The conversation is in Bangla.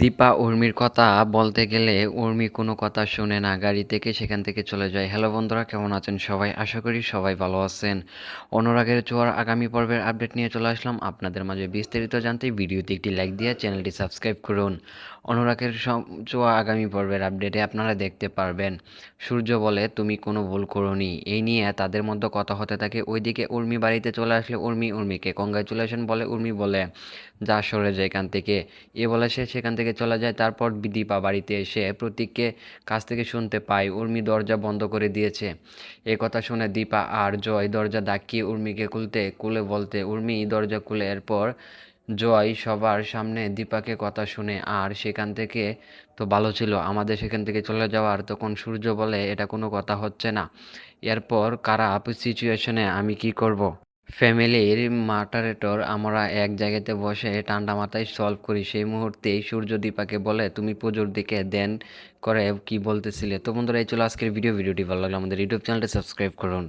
দীপা উর্মির কথা বলতে গেলে উর্মি কোনো কথা শোনে না, গাড়ি থেকে সেখান থেকে চলে যায়। হ্যালো বন্ধুরা, কেমন আছেন সবাই? আশা করি সবাই ভালো আছেন। অনুরাগের চোয়ার আগামী পর্বের আপডেট নিয়ে চলে আসলাম। আপনাদের মাঝে বিস্তারিত জানতে ভিডিওতে একটি লাইক দিয়ে চ্যানেলটি সাবস্ক্রাইব করুন। অনুরাগের চোয়া আগামী পর্বের আপডেটে আপনারা দেখতে পারবেন। সূর্য বলে, তুমি কোনো ভুল করনি। এই নিয়ে তাদের মধ্যে কথা হতে থাকে। ওইদিকে উর্মি বাড়িতে চলে আসলে উর্মি, উর্মিকে কংগ্রাচুলেশন বলে উর্মি বলে, যা সরে যায় এখান থেকে। এ বলে সে সেখান থেকে চলে যায়, তারপর দীপা বাড়িতে এসে প্রতীককে কাছ থেকে শুনতে পায়। উর্মি দরজা বন্ধ করে দিয়েছে। এ কথা শুনে দীপা আর জয় দরজা ধাক্কিয়ে উর্মিকে খুলতে, খুলে বলতে, উর্মি, দরজা খুলে। এরপর জয় সবার সামনে দীপাকে কথা শুনে, আর সেখান থেকে তো ভালো ছিল, আমাদের সেখান থেকে চলে যাওয়ার। তখন সূর্য বলে, এটা কোনো কথা হচ্ছে না। এরপর খারাপ সিচুয়েশনে আমি কি করব। ফ্যামিলির মাটারেটর আমরা এক জায়গাতে বসে ঠান্ডা মাথায় সলভ করি। সেই মুহূর্তেই সূর্য দীপাকে বলে, তুমি পুজোর দিকে দেন করে কি বলতেছিলে? তো বন্ধুরা, এই চলো আজকের ভিডিও। ভিডিওটি ভালো লাগল আমাদের ইউটিউব চ্যানেলটা সাবস্ক্রাইব করুন।